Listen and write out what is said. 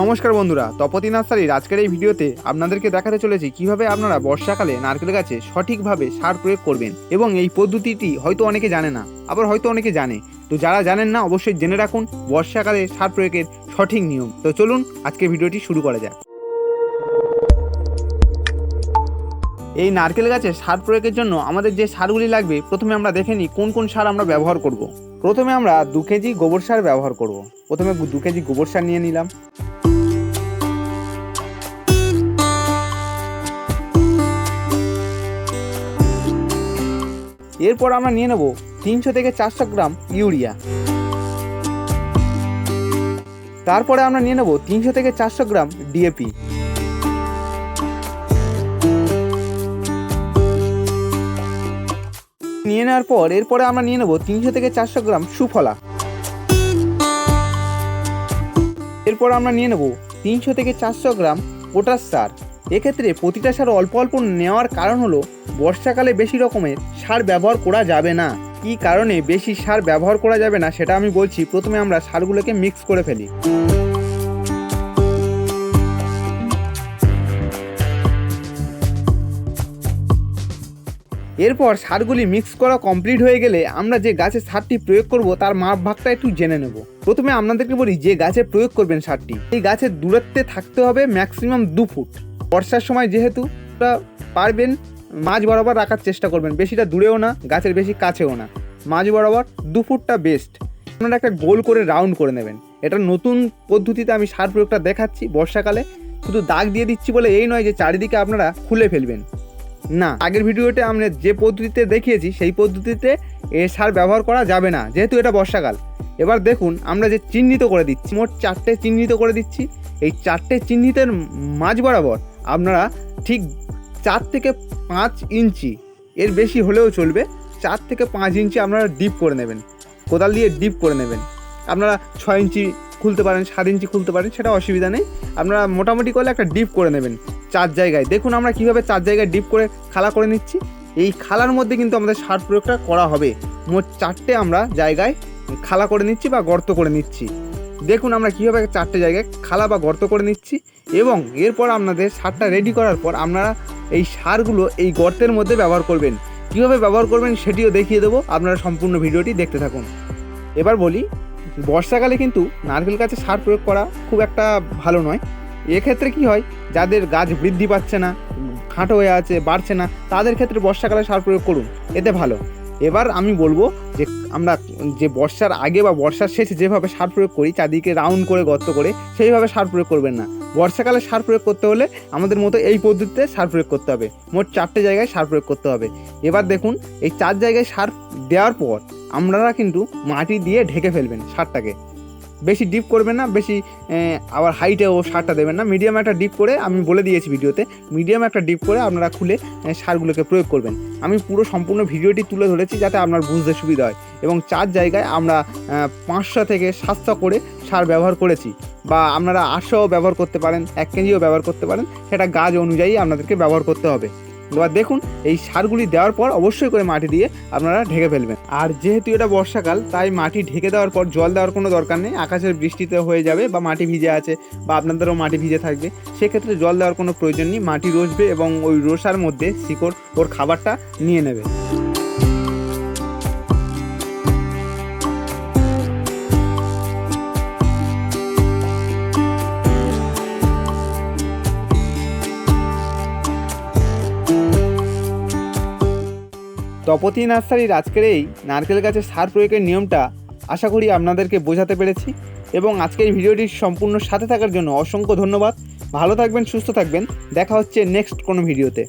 নমস্কার বন্ধুরা, তপতি নার্সারির আজকের এই ভিডিওতে আপনাদেরকে দেখাতে চলেছি কীভাবে আপনারা বর্ষাকালে নারকেল গাছে সঠিকভাবে সার প্রয়োগ করবেন এবং এই পদ্ধতিটি হয়তো অনেকে জানে না, আবার হয়তো অনেকে জানে তো যারা জানেন না, অবশ্যই জেনে রাখুন বর্ষাকালে সার প্রয়োগের সঠিক নিয়ম তো চলুন আজকে ভিডিওটি শুরু করা যাক এই নারকেল গাছে সার প্রয়োগের জন্য আমাদের যে সারগুলি লাগবে, প্রথমে আমরা দেখে নিই কোন কোন সার আমরা ব্যবহার করব। প্রথমে আমরা দু কেজি গোবর সার ব্যবহার করব। প্রথমে দু কেজি গোবর সার নিয়ে নিলাম এরপর আমরা নিয়ে নেব তিনশো থেকে চারশো গ্রাম ইউরিয়া। তারপরে আমরা নিয়ে নেব তিনশো থেকে চারশো গ্রাম ডিএপি। নিয়ে নেওয়ার পর এরপরে আমরা নিয়ে নেব তিনশো থেকে চারশো গ্রাম সুফলা। এরপর আমরা নিয়ে নেব তিনশো থেকে চারশো গ্রাম পটাশ সার। এক্ষেত্রে প্রতিটা সার অল্প অল্প নেওয়ার কারণ হলো, বর্ষাকালে বেশি রকমের সার ব্যবহার করা যাবে না। কী কারণে বেশি সার ব্যবহার করা যাবে না সেটা আমি বলছি, প্রথমে আমরা সারগুলোকে মিক্স করে ফেলি। এরপর সারগুলি মিক্স করা কমপ্লিট হয়ে গেলে আমরা যে গাছে সারটি প্রয়োগ করব, তার মাপ ভাগটা একটু জেনে নেব। প্রথমে আপনাদেরকে বলি যে গাছে প্রয়োগ করবেন সারটি। এই গাছের দূরত্বে থাকতে হবে ম্যাক্সিমাম দু ফুট। বর্ষার সময় যেহেতু পারবেন মাঝ বরাবর রাখার চেষ্টা করবেন। বেশিটা দূরেও না, গাছের বেশি কাছেও না। মাঝ বরাবর দু ফুটটা বেস্ট আপনারা একটা গোল করে রাউন্ড করে নেবেন। এটা নতুন পদ্ধতিতে আমি সার প্রয়োগটা দেখাচ্ছি বর্ষাকালে। শুধু দাগ দিয়ে দিচ্ছি বলে এই নয় যে চারিদিকে আপনারা খুলে ফেলবেন। না, আগের ভিডিওতে আমরা যে পদ্ধতিতে দেখিয়েছি, সেই পদ্ধতিতে এ সার ব্যবহার করা যাবে না, যেহেতু এটা বর্ষাকাল। এবার দেখুন, আমরা যে চিহ্নিত করে দিচ্ছি, মোট চারটে চিহ্নিত করে দিচ্ছি। এই চারটে চিহ্নিতের মাঝ বরাবর আপনারা ঠিক চার থেকে পাঁচ ইঞ্চি এর বেশি হলেও চলবে। চার থেকে পাঁচ ইঞ্চি আপনারা ডিপ করে নেবেন। কোদাল দিয়ে ডিপ করে নেবেন। আপনারা ছয় ইঞ্চি খুলতে পারেন, সাত ইঞ্চি খুলতে পারেন, সেটা অসুবিধা নেই। আপনারা মোটামুটি করলে একটা ডিপ করে নেবেন চার জায়গায়। দেখুন আমরা কীভাবে চার জায়গায় ডিপ করে খালা করে নিচ্ছি। এই খালার মধ্যে কিন্তু আমাদের সার প্রয়োগটা করা হবে। মোট চারটে আমরা জায়গায় খালা করে নিচ্ছি বা গর্ত করে নিচ্ছি। দেখুন আমরা কীভাবে চারটে জায়গায় খালা বা গর্ত করে নিচ্ছি। এবং এরপর আপনাদের সারটা রেডি করার পর আপনারা এই সারগুলো এই গর্তের মধ্যে ব্যবহার করবেন। কীভাবে ব্যবহার করবেন সেটিও দেখিয়ে দেবো। আপনারা সম্পূর্ণ ভিডিওটি দেখতে থাকুন। এবার বলি, বর্ষাকালে কিন্তু নারকেল গাছে সার প্রয়োগ করা খুব একটা ভালো নয়। এক্ষেত্রে কি হয়, যাদের গাছ বৃদ্ধি পাচ্ছে না, খাটো হয়ে আছে, বাড়ছে না, তাদের ক্ষেত্রে বর্ষাকালে সার প্রয়োগ করুন। এতে ভালো। এবার আমি বলব যে আমরা যে বর্ষার আগে বা বর্ষার শেষে যেভাবে সার প্রয়োগ করি, চারদিকে রাউন্ড করে, গর্ত করে, সেইভাবে সার প্রয়োগ করবেন না। বর্ষাকালে সার প্রয়োগ করতে হলে আমাদের মতো এই পদ্ধতিতে সার প্রয়োগ করতে হবে। মোট চারটে জায়গায় সার প্রয়োগ করতে হবে। এবার দেখুন, এই চার জায়গায় সার দেওয়ার পর আপনারা কিন্তু মাটি দিয়ে ঢেকে ফেলবেন সারটাকে। বেশি ডিপ করবেন না, বেশি আবার হাইটেও সারটা দেবেন না। মিডিয়াম একটা ডিপ করে আমি বলে দিয়েছি ভিডিওতে মিডিয়াম একটা ডিপ করে আপনারা খুলে সারগুলোকে প্রয়োগ করবেন। আমি পুরো সম্পূর্ণ ভিডিওটি তুলে ধরেছি যাতে আপনার বুঝতে সুবিধা হয়। এবং চার জায়গায় আমরা পাঁচশো থেকে সাতশো করে সার ব্যবহার করেছি। বা আপনারা আটশোও ব্যবহার করতে পারেন, এক কেজিও ব্যবহার করতে পারেন। সেটা গাছ অনুযায়ী আপনাদেরকে ব্যবহার করতে হবে। এবার দেখুন, এই সারগুলি দেওয়ার পর অবশ্যই করে মাটি দিয়ে আপনারা ঢেকে ফেলবেন। আর যেহেতু এটা বর্ষাকাল, তাই মাটি ঢেকে দেওয়ার পর জল দেওয়ার কোনো দরকার নেই। আকাশের বৃষ্টিতে হয়ে যাবে বা মাটি ভিজে আছে বা আপনাদেরও মাটি ভিজে থাকবে, সেক্ষেত্রে জল দেওয়ার কোনো প্রয়োজন নেই। মাটি রসবে এবং ওই রসার মধ্যে শিকড় ওর খাবারটা নিয়ে নেবে। তপতি নার্সারির আজকের এই নারকেল গাছের সার প্রয়োগের নিয়মটা আশা করি আপনাদেরকে বোঝাতে পেরেছি এবং আজকের ভিডিওটির সম্পূর্ণ সাথে থাকার জন্য অসংখ্য ধন্যবাদ। ভালো থাকবেন, সুস্থ থাকবেন। দেখা হচ্ছে নেক্সট কোনো ভিডিওতে।